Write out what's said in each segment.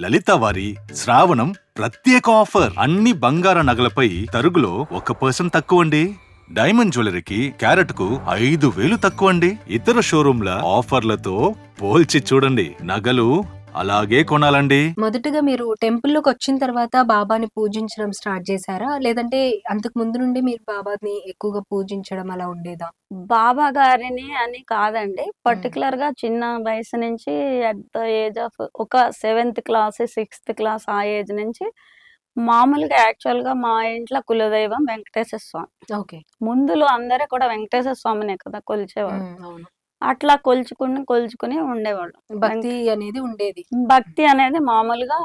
లలిత వారి శ్రావణం ప్రత్యేక ఆఫర్. అన్ని బంగార నగలపై తరుగులో ఒక పర్సెంట్ తక్కువండి. డైమండ్ జ్యువెలరీకి క్యారెట్కు ఐదు వేలు తక్కువ అండి ఇతర షోరూంల ఆఫర్లతో పోల్చి చూడండి. నగలు అలాగే కొనాలండి మొదటగా మీరు టెంపుల్‌లోకి వచ్చిన తర్వాత బాబాని పూజించడం స్టార్ట్ చేశారా? లేదంటే అంతకు ముందు నుండి మీరు బాబాని ఎక్కువగా పూజించడం అలా ఉండేదా? బాబా గారిని అని కాదండి. పర్టిక్యులర్‌గా చిన్న వయసు నుంచి అట్ ద ఏజ్ ఆఫ్ ఒక సెవెంత్ క్లాస్, సిక్స్త్ క్లాస్ ఆ ఏజ్ నుంచి మామూలుగా యాక్చువల్‌గా మా ఇంట్లో కులదైవం వెంకటేశ్వర స్వామి. ఓకే. ముందులో అందరూ కూడా వెంకటేశ్వర స్వామినే కదా కొలిచేవారు. అట్లా కొలుచుకుని, కొలుచుకుని ఉండేవాళ్ళం. భక్తి అనేది ఉండేది. భక్తి అనేది మామూలుగా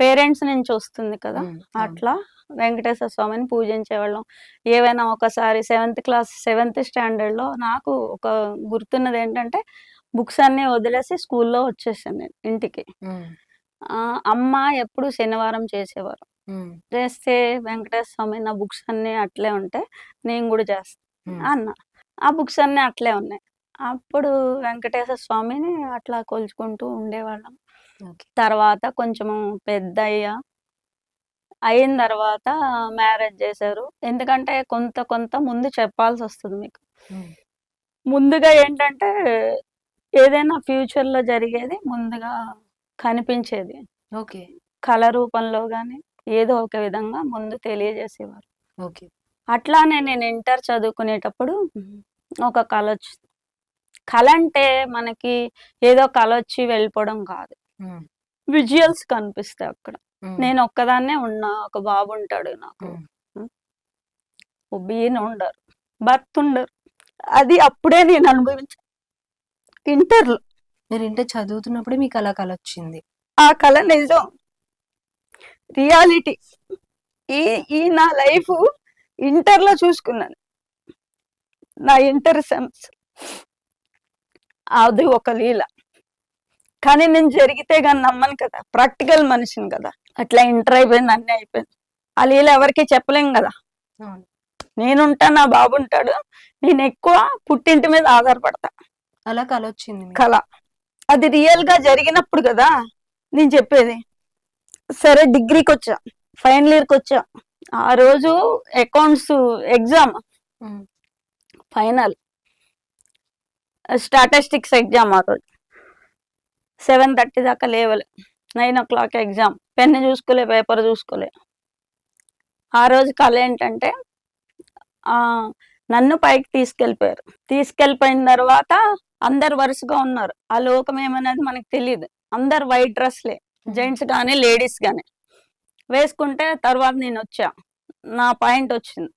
పేరెంట్స్ నుంచి వస్తుంది కదా! అట్లా వెంకటేశ్వర స్వామిని పూజించేవాళ్ళం. ఏవైనా ఒకసారి సెవెంత్ క్లాస్, సెవెంత్ స్టాండర్డ్‌లో నాకు ఒక గుర్తున్నదేంటంటే బుక్స్ అన్నీ వదిలేసి స్కూల్లో వచ్చేసాను నేను ఇంటికి. అమ్మ ఎప్పుడు శనివారం చేసేవారు. చేస్తే వెంకటేశ్వర స్వామి నా బుక్స్ అన్నీ అట్లే ఉంటే నేను గూడా చేస్తా హ్మ్. అన్నా. ఆ బుక్స్ అన్నీ అట్లే ఉన్నాయి. అప్పుడు వెంకటేశ్వర స్వామిని అట్లా కొలుచుకుంటూ ఉండేవాళ్ళం. తర్వాత కొంచెము పెద్దయ్యా అయిన తర్వాత మ్యారేజ్ చేశారు. ఎందుకంటే కొంత కొంత ముందు చెప్పాల్సొస్తది మీకు. హ్మ్. ముందుగా ఏంటంటే ఏదైనా ఫ్యూచర్‌లో జరిగేది ముందుగా కనిపించేది. ఓకే. కళ రూపంలో గాని ఏదో ఒక విధంగా ముందు తెలియజేసేవారు. ఓకే. అట్లానే నేను ఇంటర్ చదువుకునేటప్పుడు ఒక కలొచ్చింది. కల అంటే మనకి ఏదో కలొచ్చి వెళ్ళిపోవడం కాదు. విజువల్స్ కనిపిస్తాయి అక్కడ. నేను ఒక్కదాన్నే ఉన్నా. ఒక బాబుంటాడు నాకు. హ్మ్. హ్మ్. ఈయన ఉండరు. భర్త ఉండరు. అది అప్పుడే నేను అనుభవించా. ఇంటర్‌లో. మీరు ఇంటర్ చదువుతున్నప్పుడే మీకు అలా కలొచ్చింది. ఆ కల నిజం. రియాలిటీ. ఈ ఈ నా లైఫు ఇంటర్‌లో చూసుకున్నాను. నా ఇంటర్ సెమ్స్. అది ఒక లీల. కానీ నేను జరిగితే గాని నమ్మను కదా! ప్రాక్టికల్ మనిషిని కదా! అట్లా ఇంటర్ అయిపోయింది. అన్నీ అయిపోయింది. ఆ లీల ఎవరికీ చెప్పలేం! అవును. నేనుంటా. నా బాబుంటాడు. నేనెక్కువ పుట్టింటి మీద ఆధారపడతా. అలా కలొచ్చింది మీకు. కల. అది రియల్‌గా జరిగినప్పుడు గదా! నేను చెప్పేది. సరే డిగ్రీకొచ్చా. ఫైనల్ ఇయర్‌కొచ్చా. ఆ రోజు accounts exam. Final. Statistics exam ఆ రోజు. 7:30 దాకా లేవలే. 9:00 ఎగ్జామ్. పెన్ చూసుకోలే, పేపర్ చూసుకోలే. ఆ రోజు కళ ఏంటంటే నన్ను పైకి తీసుకెళ్ళిపోయారు. తీసుకెళ్ళిపోయిన తర్వాత అందరు వరుసగా ఉన్నారు. ఆ లోకం ఏమనేది మనకు తెలియదు అందరు వైట్ డ్రెస్‌లే. జెంట్స్ కానీ లేడీస్ కానీ వేసుకుంటే తర్వాత నేను వచ్చా నా పాయింట్ వచ్చింది.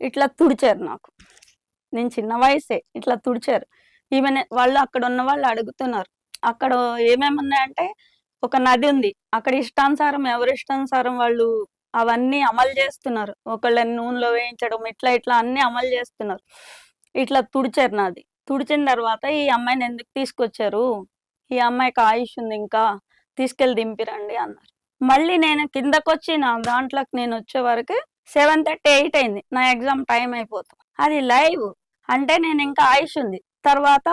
ఇట్లా తుడిచారు నాకు. నేను చిన్న వయసే. ఇట్లా తుడిచారు. ఈమె వాళ్ళు అక్కడ ఉన్న వాళ్ళు అడుగుతున్నారు. అక్కడ ఏమేమున్నాయంటే ఒక నది ఉంది. అక్కడ ఇష్టానుసారం ఎవరి ఇష్టానుసారం వాళ్ళు అవన్నీ అమలు చేస్తున్నారు. ఒకళ్ళని నూనెలో వేయించడం ఇట్లా ఇట్లా అన్ని అమలు చేస్తున్నారు. ఇట్లా తుడిచారు నాది. తుడిచిన తర్వాత ఈ అమ్మాయిని ఎందుకు తీసుకొచ్చారు? ఈ అమ్మాయికి ఆయుష్ ఉంది ఇంకా. తీసుకెళ్ళి దింపిరండి అన్నారు. మళ్ళీ నేను కిందకొచ్చి నా దాంట్లోకి నేను వచ్చే వరకు సెవెన్ థర్టీ ఎయిట్ అయింది. నా ఎగ్జామ్ టైం అయిపోతుంది. అది లైవ్. అంటే నేను ఇంకా ఆయుష్ ఉంది. తర్వాత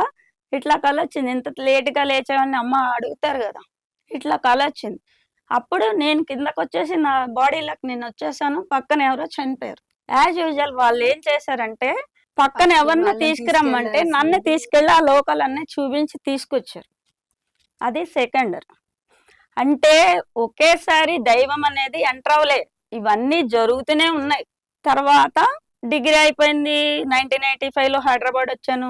ఇట్లా కలొచ్చింది. ఇంత లేట్‌గా లేచావని అమ్మ అడుగుతారు గదా! ఇట్లా కలొచ్చింది. అప్పుడు నేను కిందకొచ్చేసి నా బాడీలోకి నేనొచ్చేసాను. పక్కన ఎవరో చనిపోయారు. యాజ్ యూజువల్ వాళ్ళేం చేశారంటే పక్కన ఎవరినో తీసుకురమ్మంటే నన్ను. తీసుకెళ్ళి ఆ లోకాలన్నీ చూపించి తీసుకొచ్చారు. అది సెకండ్. అంటే ఒకేసారి దైవం అనేది ఎంటర్ అవ్వలే. ఇవన్నీ జరుగుతూనే ఉన్నాయి. తర్వాత డిగ్రీ అయిపోయింది. 1985లో హైదరాబాద్ వచ్చాను.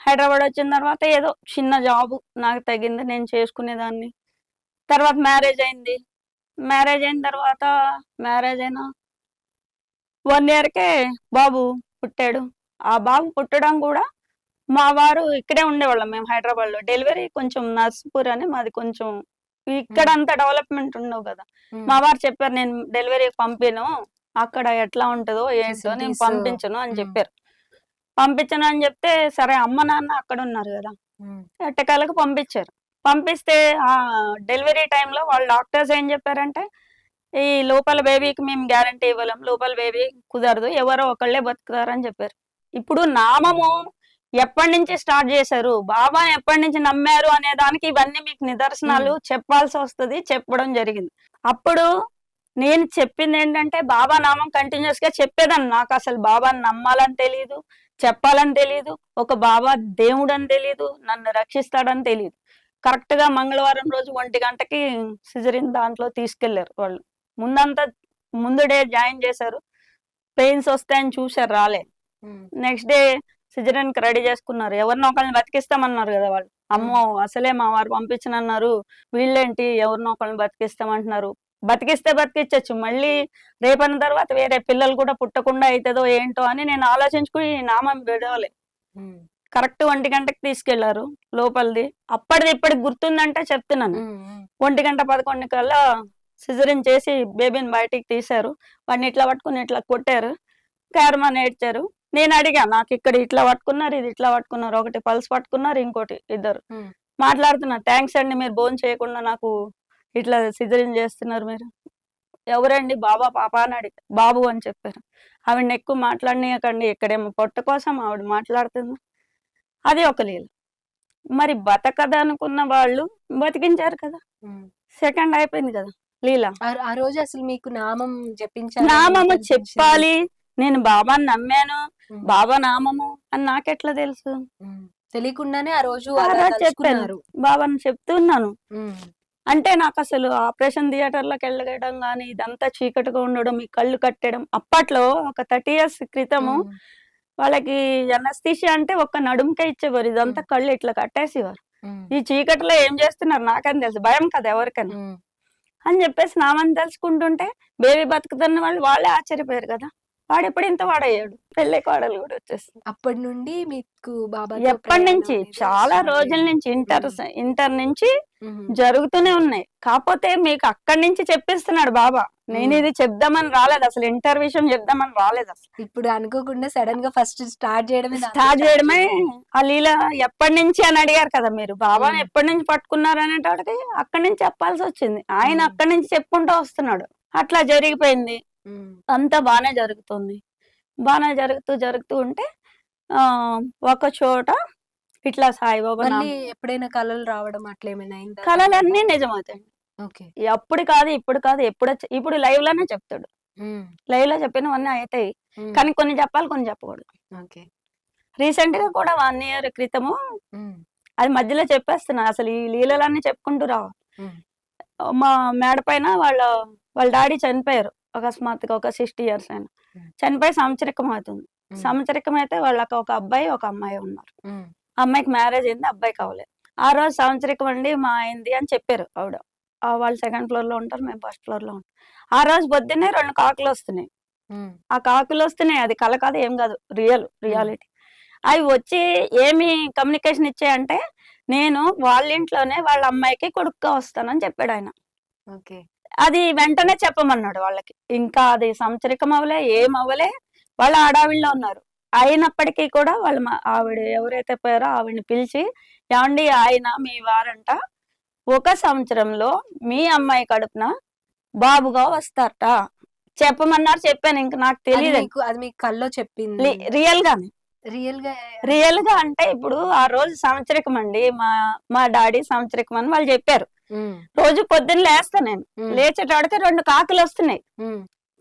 హైదరాబాద్ వచ్చిన తర్వాత ఏదో చిన్న జాబు నాకు తగింది. నేను చేసుకునేదాన్ని. తర్వాత మ్యారేజ్ అయింది. మ్యారేజ్ అయిన తర్వాత మ్యారేజ్ అయిన 1 ఇయర్‌కే బాబు పుట్టాడు. ఆ బాబు పుట్టడం గూడా మా వారు ఇక్కడే ఉండేవాళ్ళం మేము హైదరాబాద్‌లో. డెలివరీ కొంచెం నర్సాపూర్ అని మాది కొంచెం ఇక్కడ. అంత డెవలప్‌మెంట్ ఉండవు! హ్మ్. మా వారు చెప్పారు నేను డెలివరీకి పంపియను. అక్కడ ఎట్లా ఉంటదో ఏంటో నేను పంపించను అని. చెప్పారు. పంపించను అని చెప్తే సరే అమ్మ, నాన్న అక్కడున్నారు గదా! హ్మ్. ఎట్టకేలకు పంపించారు. పంపిస్తే ఆహ్, డెలివరీ టైమ్‌లో వాళ్ళ డాక్టర్స్ ఏం చెప్పారంటే, "ఈ లోపల బేబీకి మేము గ్యారంటీ ఇవ్వలేం. లోపల బేబీ కుదరదు. ఎవరో ఒకళ్ళే బతుకుతారని" చెప్పారు. ఇప్పుడు నామము ఎప్పటి నుంచి స్టార్ట్ చేశారు బాబా ఎప్పటి నుంచి నమ్మారు అనే దానికి ఇవన్నీ మీకు నిదర్శనాలు చెప్పాల్సి వస్తుంది చెప్పడం జరిగింది అప్పుడు నేను చెప్పింది ఏంటంటే బాబా నామం కంటిన్యూస్గా చెప్పేదాన్ని నాకు అసలు బాబాని నమ్మాలని తెలియదు చెప్పాలని తెలియదు ఒక బాబా దేవుడు అని తెలియదు నన్ను రక్షిస్తాడని తెలియదు కరెక్ట్గా మంగళవారం రోజు ఒంటి గంటకి సిజరిన్ దాంట్లో తీసుకెళ్ళారు వాళ్ళు. ముందంతా ముందు డే జాయిన్ చేశారు. పెయిన్స్ వస్తాయని చూశారు రాలే నెక్స్ట్ డే సిజరన్కి రెడీ చేసుకున్నారు. ఎవరినో ఒకరిని బతికిస్తామన్నారు కదా వాళ్ళు. అమ్మో అసలే మా వారు పంపించనన్నారు. వీళ్ళేంటి? ఎవరినో ఒకరిని బతికిస్తామంటున్నారు. బతికిస్తే బతికించచ్చు మళ్ళీ రేపన్న తర్వాత వేరే పిల్లలు కూడా పుట్టకుండా అవుతుందో ఏంటో అని నేను ఆలోచించుకుని నామం విడవలే. కరెక్ట్ ఒంటి గంటకి తీసుకెళ్ళారు లోపలిది. అప్పటిది ఇప్పటికి గుర్తుందంటే చెప్తున్నాను. ఒంటి గంట పదకొండు కల్లా సిజరిన్ చేసి బేబీని బయటికి తీశారు. వాడిని ఇట్లా పట్టుకుని ఇట్లా కొట్టారు. క్యారమాన్ ఏడ్చారు నేను అడిగా నాకు ఇక్కడ ఇట్లా పట్టుకున్నారు ఇది ఇట్లా పట్టుకున్నారు ఒకటి పల్స్ పట్టుకున్నారు ఇంకోటి ఇద్దరు. మాట్లాడుతున్నా థ్యాంక్స్ అండి మీరు భోజనం చేయకుండా నాకు ఇట్లా సిజరిన్ చేస్తున్నారు మీరు? ఎవరండి? బాబా పాప అని అడిగా. బాబు అని చెప్పారు. ఆవిడని ఎక్కువ మాట్లాడనీయకండి ఇక్కడేమో పొట్ట కోసం ఆవిడ మాట్లాడుతుంది. అది ఒక లీల. మరి బతకదనుకున్న వాళ్ళు బతికించారు కదా. సెకండ్ అయిపోయింది కదా లీల. ఆ- రోజు అసలు మీకు నామం చెప్పించారు నామము చెప్పాలి. నేను బాబాని నమ్మాను. బాబా నామము అని నాకెట్లా తెలుసు? తెలియకుండానే ఆ రోజు చెప్పాను. బాబాని చెప్తున్నాను అంటే నాకు అసలు ఆపరేషన్ థియేటర్లకు వెళ్ళడం కానీ ఇదంతా చీకటిగా ఉండడం ఈ కళ్ళు కట్టడం అప్పట్లో ఒక థర్టీ ఇయర్స్ క్రితము వాళ్ళకి ఎనస్థిషియా అంటే ఒక నడుముకే ఇచ్చేవారు. ఇదంతా కళ్ళు ఇట్లా కట్టేసేవారు. ఈ చీకటిలో ఏం చేస్తున్నారు? నాకని తెలుసు. భయం కదా ఎవరికైనా. అని చెప్పేసి నామని తెలుసుకుంటుంటే బేబీ బతుకుతున్న వాళ్ళు వాళ్ళే ఆశ్చర్యపోయారు కదా. వాడు ఎప్పుడు ఇంత వాడయ్యాడు? పెళ్ళి కోడలు కూడా వచ్చేసి అప్పటి నుండి మీకు బాబా ఎప్పటి నుంచి? చాలా రోజుల నుంచి ఇంటర్ ఇంటర్ నుంచి జరుగుతూనే ఉన్నాయి. కాకపోతే మీకు అక్కడి నుంచి చెప్పిస్తున్నాడు బాబా. నేను. ఇది చెప్దామని రాలేదు. అసలు ఇంటర్ విషయం చెప్దామని రాలేదు అసలు. ఇప్పుడు అనుకోకుండా సడన్గా ఫస్ట్ స్టార్ట్ చేయడమే స్టార్ట్ చేయడమే. ఆ లీల ఎప్పటి నుంచి అని అడిగారు కదా మీరు? బాబాని మ్మ్. ఎప్పటి నుంచి పట్టుకున్నారు అనేటోడికి అక్కడి నుంచి చెప్పాల్సి వచ్చింది. ఆయన. అక్కడి నుంచి చెప్పుకుంటూ వస్తున్నాడు. అట్లా జరిగిపోయింది. అంతా బాగానే జరుగుతుంది. బాగానే జరుగుతూ జరుగుతూ ఉంటే ఆ ఒక చోట ఇట్లా సాయిబాబా ఎప్పుడైనా కళలు రావడం అట్లా ఏమైనా అయిందా? కళలన్నీ నిజమవుతాయి. ఓకే. అప్పుడు కాదు ఇప్పుడు కాదు ఎప్పుడు ఇప్పుడు లైవ్లోనే చెప్తాడు. లైవ్లో చెప్పినవన్నీ అవుతాయి కానీ కొన్ని చెప్పాలి కొన్ని చెప్పకూడదు. రీసెంట్గా కూడా వన్ ఇయర్ క్రితము అది మధ్యలో చెప్పేస్తున్నా అసలు ఈ లీలలన్నీ చెప్పుకుంటూ ఉమ్, మా మేడ పైన వాళ్ళ వాళ్ళ డాడీ చనిపోయారు. అకస్మాత్తుగా ఒక సిక్స్టీ ఇయర్స్ ఆయన Hmm. చనిపోయి సంవత్సరికం అవుతుంది. ఉమ్, సంవత్సరికం అయితే వాళ్ళకి ఒక అబ్బాయి ఒక అమ్మాయి ఉన్నారు. ఉమ్, అమ్మాయికి మ్యారేజ్ అయింది అబ్బాయికి అవ్వలేదు. ఆ రోజు సంవత్సరికం అండి మా అయింది అని చెప్పారు ఆవిడ. వాళ్ళు సెకండ్ ఫ్లోర్లో ఉంటారు మేము ఫస్ట్ ఫ్లోర్లో ఉంటాం. ఆ రోజు పొద్దున్నే రెండు కాకులు వస్తున్నాయి. ఆ కాకులు వస్తున్నాయి. అది కల కాదు ఏం కాదు రియల్ రియాలిటీ. అవి వచ్చి ఏమి కమ్యూనికేషన్ ఇచ్చాయంటే నేను వాళ్ళ ఇంట్లోనే వాళ్ళ అమ్మాయికి కొడుకుగా వస్తానని చెప్పాడు ఆయన. ఓకే. అది వెంటనే చెప్పమన్నాడు వాళ్ళకి. ఇంకా అది సంవత్సరికం అవ్వలే ఏం అవ్వలే వాళ్ళ ఆడావిళ్ళలో ఉన్నారు. అయినప్పటికీ కూడా వాళ్ళ ఆవిడ ఎవరైతే పోయారో ఆవిడని పిలిచి ఏమండి ఆయన మీ వారంట. ఒక సంవత్సరంలో మీ అమ్మాయి కడుపున బాబుగా వస్తారట. చెప్పమన్నారు చెప్పాను. ఇంక నాకు తెలియదు అది మీకు కల్లో చెప్పింది. రియల్ గానే రియల్గా రియల్గా అంటే ఇప్పుడు ఆ రోజు సంవత్సరికం అండి. మా మా డాడీ సంవత్సరికం అని వాళ్ళు చెప్పారు. రోజు పొద్దున్న లేస్తా నేను. ఉమ్, లేచేటోడికి రెండు కాకులు వస్తున్నాయి.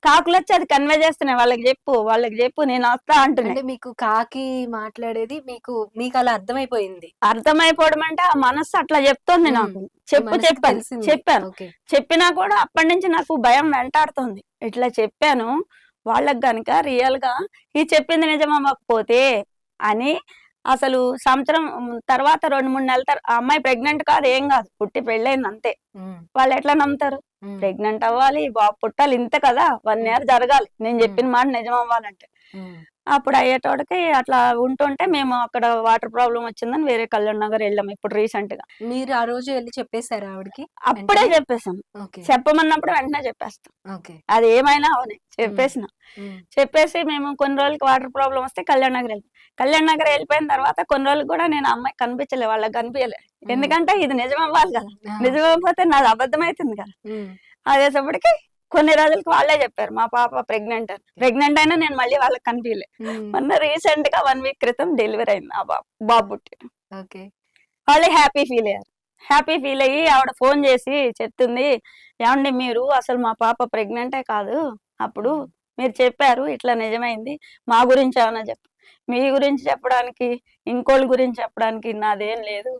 కాకులు వచ్చి అది కన్వే చేస్తున్నాయి. వాళ్ళకి చెప్పు వాళ్ళకి చెప్పు నేను వస్తా అంటున్నాయి. అంటే మీకు కాకి మాట్లాడేది మీకు మీకు అలా అర్థమైపోయింది. అర్థమైపోవడం అంటే ఆ మనస్సు అట్లా చెప్తోంది. నాకు. చెప్పు చెప్పాను. చెప్పాను. చెప్పినా కూడా అప్పటి నుంచి నాకు భయం వెంటాడుతుంది. ఇట్లా చెప్పాను. వాళ్ళకి గనుక రియల్గా ఈ చెప్పింది నిజమవ్వకపోతే అని అసలు సంవత్సరం తర్వాత రెండు మూడు నెలల తర్వాత ఆ అమ్మాయి ప్రెగ్నెంట్ కాదు ఏం కాదు. పుట్టి పెళ్ళైంది అంతే. వాళ్ళు ఎట్లా నమ్ముతారు? ప్రెగ్నెంట్ అవ్వాలి బాబు పుట్టాలి ఇంతే కదా. వన్ ఇయర్ జరగాలి. నేను చెప్పిన మాట నిజం అవ్వాలంటే. అప్పుడు అయ్యేటోడికి అట్లా ఉంటుంటే మేము అక్కడ వాటర్ ప్రాబ్లం వచ్చిందని వేరే కళ్యాణ్ నగర్ వెళ్ళాం ఇప్పుడు రీసెంట్గా. మీరు ఆ రోజు వెళ్ళి చెప్పేశారు ఆవిడకి? అప్పుడే? చెప్పేసాం చెప్పమన్నప్పుడు వెంటనే చెప్పేస్తాం. అది ఏమైనా అవని చెప్పేసిన. చెప్పేసి మేము కొన్ని రోజులకి వాటర్ ప్రాబ్లం వస్తే కళ్యాణ్ నగర్ వెళ్ళాం. కళ్యాణ్ నగర్ వెళ్ళిపోయిన తర్వాత కొన్ని రోజులు కూడా నేను అమ్మాయి కనిపించలే వాళ్ళకి కనిపించలే. ఎందుకంటే ఇది నిజం అవ్వాలి కదా. నిజం అవ్వకపోతే నాది అబద్ధం అవుతుంది కదా అదేసప్పటికి కొన్ని రోజులకి వాళ్ళే చెప్పారు మా పాప ప్రెగ్నెంట్ అని. ప్రెగ్నెంట్ అయినా నేను మళ్ళీ వాళ్ళకి కనిపించలే ఉమ్, మొన్న రీసెంట్గా వన్ వీక్ క్రితం డెలివరీ అయింది ఆ బాబు బాబు పుట్టి ఓకే వాళ్ళు హ్యాపీ ఫీల్ అయ్యారు. హ్యాపీ ఫీల్ అయ్యి ఆవిడ ఫోన్ చేసి చెప్తుంది ఏమండి మీరు అసలు మా పాప ప్రెగ్నెంటే కాదు. అప్పుడు మీరు చెప్పారు ఇట్లా నిజమైంది. మా గురించి ఏమైనా చెప్పు మీ గురించి చెప్పడానికి ఇంకోళ్ళ గురించి చెప్పడానికి నాదేం లేదు.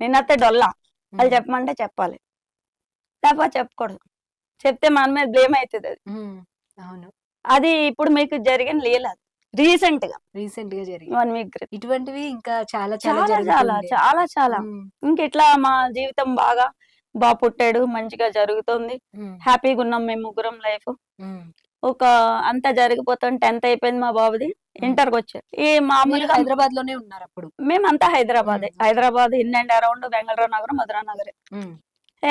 నిన్నతే డొల్లా. వాళ్ళు చెప్పమంటే చెప్పాలి. లేకపోతే చెప్పకూడదు. చెప్తే మన మీద బ్లేమ్ అవుతుంది అది. అవును. అది ఇప్పుడు మీకు జరిగిన లీల రీసెంట్గా. రీసెంట్గా జరిగింది. వన్ వీక్ ఇటువంటివి ఇంకా చాలా చాలా చాలా చాలా. చాలా చాలా. ఉమ్, ఇంక ఇట్లా మా జీవితం బాగా బాగా పుట్టాడు మంచిగా జరుగుతుంది. హ్యాపీగా ఉన్నాం మేము ముగ్గురం లైఫ్. ఒక అంతా జరిగిపోతాం టెన్త్ అయిపోయింది మా బాబుది. ఇంటర్కి వచ్చాడు. ఈ మామూలుగా హైదరాబాద్లోనే ఉన్నారు అప్పుడు మేమంతా Hyderabad. Hyderabad in and around Bengaluru నగరం మధురా నగర్.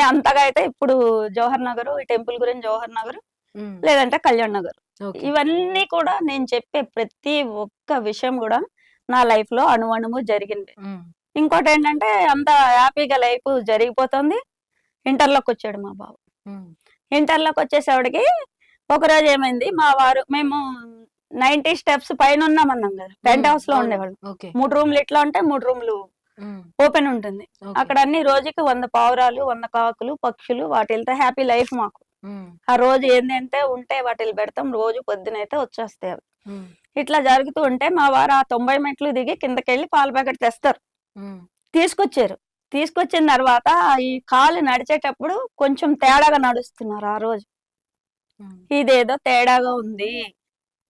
అంతగా అయితే ఇప్పుడు జవహర్ నగర్ ఈ టెంపుల్ గురించి జవహర్ నగర్ లేదంటే కళ్యాణ్ నగర్. ఇవన్నీ కూడా నేను చెప్పే ప్రతి ఒక్క విషయం కూడా నా లైఫ్లో అణువణువు జరిగింది. ఇంకోటి ఏంటంటే అంత హ్యాపీగా లైఫ్ జరిగిపోతుంది. ఇంటర్లోకి వచ్చాడు మా బాబు ఇంటర్లోకి వచ్చేసేవాడికి ఒక రోజు ఏమైంది మా వారు మేము నైన్టీ స్టెప్స్ పైన ఉన్నామన్నాం కదా. పెంట్ హౌస్లో. ఉండేవాళ్ళు. మూడు రూమ్లు ఇట్లా ఉంటే మూడు రూమ్లు ఓపెన్ ఉంటుంది. అక్కడ అన్ని రోజుకి వంద పావురాలు వంద కాకులు పక్షులు వాటితో హ్యాపీ లైఫ్ మాకు. ఆ రోజు ఏంటంటే ఉంటే వాటిని పెడతాం రోజు పొద్దునైతే వచ్చేస్తాయి అవి. ఇట్లా జరుగుతూ ఉంటే మా వారు ఆ తొంభై మెట్లు దిగి కిందకెళ్ళి పాల ప్యాకెట్ తెస్తారు. తీసుకొచ్చారు. తీసుకొచ్చిన తర్వాత ఈ కాలు నడిచేటప్పుడు కొంచెం తేడాగా నడుస్తున్నారు ఆ రోజు. ఇదేదో తేడాగా ఉంది.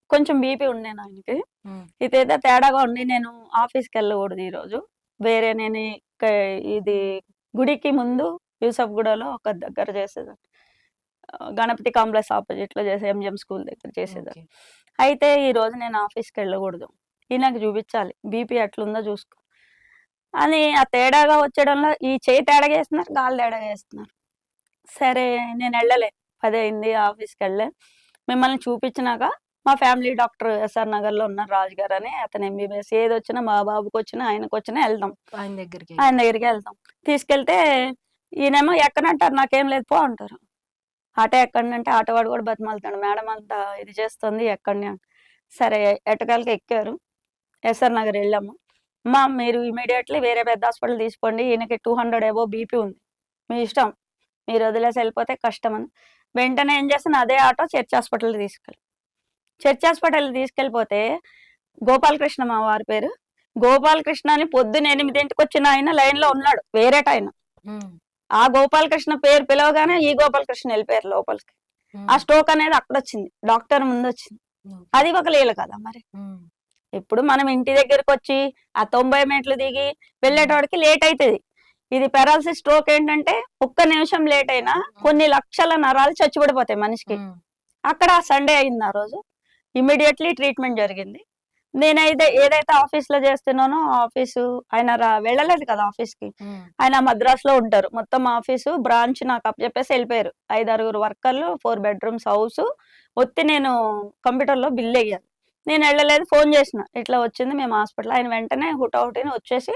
కొంచెం బీపీ ఉండే ఆయనకి ఇదేదో తేడాగా ఉంది. నేను ఆఫీస్కి వెళ్ళకూడదు ఈరోజు వేరే నేను ఇది గుడికి ముందు యూసఫ్ గూడలో ఒక దగ్గర చేసేదాన్ని. గణపతి కాంప్లెక్స్ ఆపోజిట్లో చేసే ఎంజిఎం స్కూల్ దగ్గర చేసేదాన్ని. అయితే ఈ రోజు నేను ఆఫీస్కి వెళ్ళకూడదు. ఈయనకు చూపించాలి. బీపీ ఎట్లుందో చూసుకో. అని ఆ తేడాగా వచ్చడంలో ఈ చేయి తేడాగా వేస్తున్నారు గాలి తేడాగా వేస్తున్నారు సరే నేను వెళ్ళలే. పది అయింది ఆఫీస్కి వెళ్ళే మిమ్మల్ని చూపించినాక మా ఫ్యామిలీ డాక్టర్ ఎస్ఆర్ నగర్లో ఉన్నారు రాజు గారు అని అతను ఎంబీబీఎస్ ఏది వచ్చినా మా బాబుకి వచ్చినా ఆయనకు వచ్చినా వెళ్దాం. ఆయన దగ్గరికి. ఆయన దగ్గరికి వెళ్తాం తీసుకెళ్తే ఈయనేమో ఎక్కనంటారు నాకేం లేదు పో అంటారు. ఆటో ఎక్కండి అంటే ఆటో వాడు కూడా బతిమాలుతాడు. మేడం అంతా ఇది చేస్తుంది ఎక్కండి అని. సరే ఎటకాలకి ఎక్కారు. ఎస్ఆర్ నగర్ వెళ్ళాము. మా మీరు ఇమీడియట్లీ వేరే పెద్ద హాస్పిటల్ తీసుకోండి. ఈయనకి టూ హండ్రెడ్ ఏవో బీపీ ఉంది. మీ ఇష్టం. మీరు వదిలేసి వెళ్ళిపోతే కష్టం అని. వెంటనే ఏం చేస్తాను అదే ఆటో చర్చ్ హాస్పిటల్ తీసుకెళ్ళి చర్చ్ హాస్పిటల్ తీసుకెళ్ళిపోతే గోపాలకృష్ణ మా వారి పేరు. గోపాలకృష్ణ అని పొద్దున్న ఎనిమిదింటికి వచ్చిన ఆయన లైన్లో ఉన్నాడు వేరేట ఆయన ఆ గోపాలకృష్ణ పేరు పిలవగానే ఈ గోపాలకృష్ణ వెళ్ళిపోయారు లోపలికి. ఆ స్ట్రోక్ అనేది అక్కడ వచ్చింది డాక్టర్ ముందు వచ్చింది. అది ఒక లీల కదా మరి. ఇప్పుడు మనం ఇంటి దగ్గరకు వచ్చి ఆ తొంభై మెట్లు దిగి వెళ్ళేటోడికి లేట్ అవుతుంది ఇది పెరాలసిస్ స్ట్రోక్ ఏంటంటే ఒక్క నిమిషం లేట్ అయినా కొన్ని లక్షల నరాలు చచ్చిపడిపోతాయి మనిషికి. అక్కడ సండే అయింది ఆ రోజు. ఇమీడియట్లీ ట్రీట్మెంట్ జరిగింది. నేనైతే ఏదైతే ఆఫీస్లో చేస్తున్నానో ఆఫీసు ఆయన వెళ్ళలేదు కదా ఆఫీస్కి ఆయన మద్రాస్లో ఉంటారు. మొత్తం ఆఫీసు బ్రాంచ్ నాకు అప్ చెప్పేసి వెళ్ళిపోయారు. ఐదారుగురు వర్కర్లు ఫోర్ బెడ్రూమ్స్ హౌస్. వచ్చి నేను కంప్యూటర్లో బిల్ వేయాలి. నేను వెళ్ళలేదు ఫోన్ చేసిన. ఇట్లా వచ్చింది మేము హాస్పిటల్. ఆయన వెంటనే హుటాహుటిని వచ్చేసి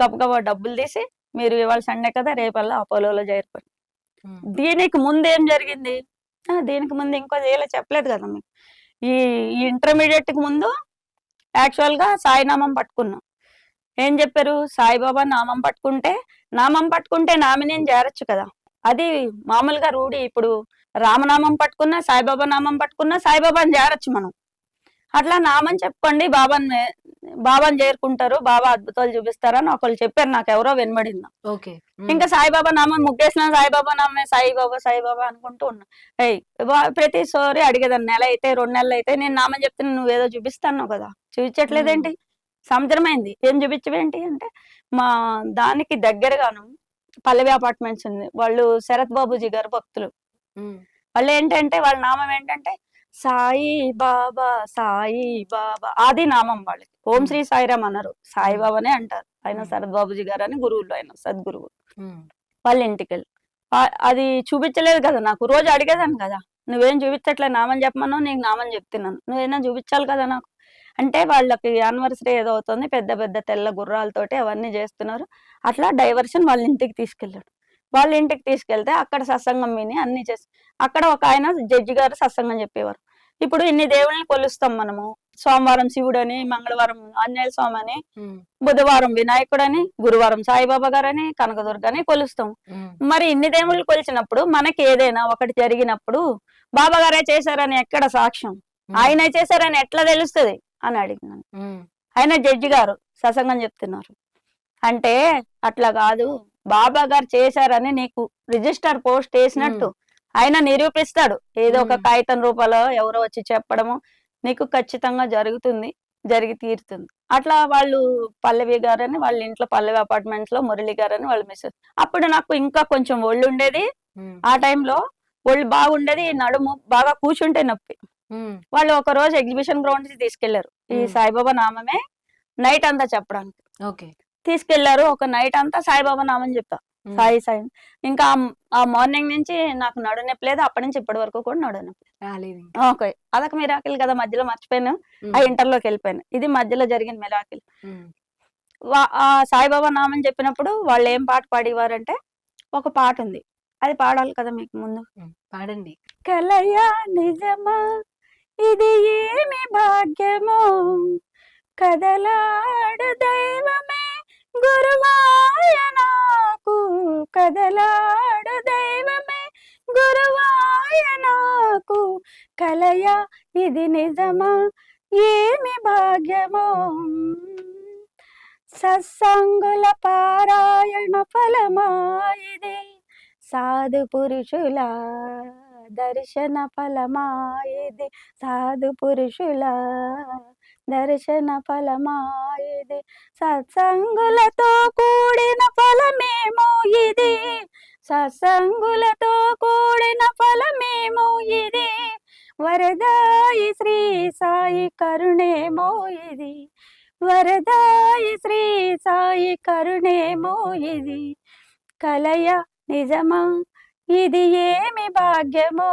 గబగబా డబ్బులు తీసి మీరు ఇవాళ సండే కదా రేపల్లా అపోలోలో చేరిపోయి దీనికి ముందు ఏం జరిగింది దీనికి ముందు ఇంకో ఏలో చెప్పలేదు కదా మీకు. ఈ ఇంటర్మీడియట్కి ముందు యాక్చువల్గా సాయినామం పట్టుకున్నాం. ఏం చెప్పారు? సాయిబాబా నామం పట్టుకుంటే నామం పట్టుకుంటే నామినేం చేరొచ్చు కదా. అది మామూలుగా రూఢి ఇప్పుడు రామనామం పట్టుకున్నా సాయిబాబా నామం పట్టుకున్నా సాయిబాబాని చేరొచ్చు మనం. అట్లా నామం చెప్పుకోండి బాబాని బాబాని చేరుకుంటారు బాబా అద్భుతాలు చూపిస్తారని ఒకళ్ళు చెప్పారు నాకు ఎవరో వినబడింది ఓకే. ఇంకా సాయిబాబా నామం ముగ్గేసిన సాయిబాబా నామే సాయిబాబా సాయిబాబా అనుకుంటూ ఉన్నా. ప్రతిసారి అడిగేదాన్ని. నెల అయితే రెండు నెలలు అయితే నేను నామం చెప్తే నువ్వేదో చూపిస్తాను కదా. చూపించట్లేదేంటి? సంవత్సరమైంది ఏం చూపించవేంటి అంటే మా దానికి దగ్గరగాను పల్లవి అపార్ట్మెంట్స్ ఉంది. వాళ్ళు శరత్ బాబుజీ గారు భక్తులు. వాళ్ళు ఏంటంటే వాళ్ళ నామం ఏంటంటే సాయి బాబా సాయి బాబా అది నామం వాళ్ళకి. ఓం శ్రీ సాయిరామ్ అన్నారు. సాయిబాబానే అంటారు. ఆయన. శరత్ బాబుజీ గారు అని గురువులు ఆయన సద్గురువు. వాళ్ళ ఇంటికి వెళ్ళి అది చూపించలేదు కదా నాకు. రోజు అడిగేదాన్ని కదా. నువ్వేం చూపించట్లే నామని చెప్పమను నీకు నామని చెప్తున్నాను. నువ్వేనా చూపించాలి కదా నాకు? అంటే వాళ్ళకి యానివర్సరీ ఏదో అవుతుంది. పెద్ద పెద్ద తెల్ల గుర్రాలతోటి అవన్నీ చేస్తున్నారు. అట్లా డైవర్షన్ వాళ్ళ ఇంటికి తీసుకెళ్ళాడు. వాళ్ళ ఇంటికి తీసుకెళ్తే అక్కడ సత్సంగం విని అన్ని చేసి అక్కడ ఒక ఆయన జడ్జి గారు సత్సంగం చెప్పేవారు. ఇప్పుడు ఇన్ని దేవుళ్ళని కొలుస్తాం మనము. సోమవారం శివుడని మంగళవారం ఆంజనేయ స్వామి అని బుధవారం వినాయకుడని గురువారం సాయిబాబా గారని కనకదుర్గని కొలుస్తాం. మరి ఇన్ని దేవుళ్ళు కొలిచినప్పుడు మనకి ఏదైనా ఒకటి జరిగినప్పుడు బాబా గారే చేశారని ఎక్కడ సాక్ష్యం? ఆయనే చేశారని ఎట్లా తెలుస్తుంది? అని అడిగినాను. ఆయన జడ్జి గారు ససంగం చెప్తున్నారు. అంటే అట్లా కాదు. బాబా గారు చేశారని నీకు రిజిస్టర్ పోస్ట్ వేసినట్టు. ఆయన నిరూపిస్తాడు. ఏదో ఒక. కాగితం రూపంలో ఎవరో వచ్చి చెప్పడము. నీకు ఖచ్చితంగా జరుగుతుంది జరిగి తీరుతుంది. అట్లా వాళ్ళు పల్లవి గారని వాళ్ళ ఇంట్లో పల్లవి అపార్ట్మెంట్స్లో మురళి గారని వాళ్ళు మిస్సెస్ అప్పుడు నాకు ఇంకా కొంచెం ఒళ్ళు ఉండేది. ఆ టైంలో ఒళ్ళు బాగుండేది నడుము బాగా కూర్చుంటే నొప్పి. వాళ్ళు ఒక రోజు ఎగ్జిబిషన్ గ్రౌండ్కి తీసుకెళ్ళారు. ఈ. సాయిబాబా నామమే నైట్ అంతా చెప్పడానికి. ఓకే. తీసుకెళ్ళారు ఒక నైట్ అంతా సాయిబాబా నామని చెప్పా ఉమ్, సాయి సాయి. ఇంకా ఆ- మార్నింగ్ నుంచి నాకు నడు నొప్పి లేదు. అప్పటి నుంచి ఇప్పటి వరకు కూడా నడు నొప్పి రాలేదు ఇంకా. ఓకే. అదొక మిరాకిల్ కదా మధ్యలో మర్చిపోయాను. ఆ ఇంటర్లోకి వెళ్ళిపోయాను. ఇది మధ్యలో జరిగిన మిరాకిల్ సాయిబాబా నామని చెప్పినప్పుడు వాళ్ళు ఏం పాట పాడేవారంటే ఒక పాట ఉంది. అది పాడాలి కదా మీకు ముందు. పాడండి. కలయా నిజమా? ఇది ఏమి భాగ్యమో? కదలాడు దైవమే గురువాయ నాకు కదలాడు దైవమే. గురువాయ నాకు కలయ ఇది నిజమా? ఏమి భాగ్యమో? సత్సంగుల పారాయణ ఫలమా ఇది? సాధు పురుషులా దర్శన ఫలమాయిది సాధు పురుషుల దర్శన ఫలమాయిది. సత్సంగులతో కూడిన ఫలమేమో ఇది. సత్సంగులతో కూడిన ఫలమేమో ఇది. వరదాయి శ్రీ సాయి కరుణేమో ఇది. వరదాయి శ్రీ సాయి కరుణేమో ఇది. కలయ నిజమా ఇది ఏమి భాగ్యమో?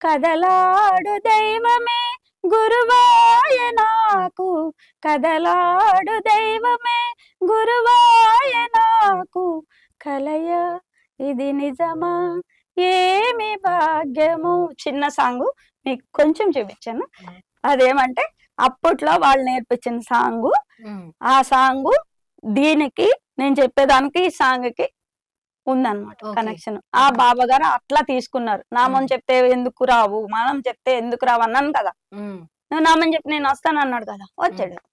కదలాడు దైవమే గురువాయ నాకు. కదలాడు దైవమే గురువాయ నాకు. కలయ ఇది నిజమా? ఏమి భాగ్యము? చిన్న సాంగు మీకు కొంచెం చూపించాను. అదేమంటే అప్పట్లో వాళ్ళు నేర్పించిన సాంగు. ఆ సాంగ్ దీనికి నేను చెప్పేదానికి ఈ సాంగ్కి ఉందన్నమాట. కనెక్షన్ ఆ బాబా గారు అట్లా తీసుకున్నారు. నామం చెప్తే ఎందుకు రావు? మనం చెప్తే ఎందుకు రావు? అన్నాను కదా. నువ్వు నామం చెప్పి నేను వస్తాను అన్నాడు కదా. వచ్చాడు.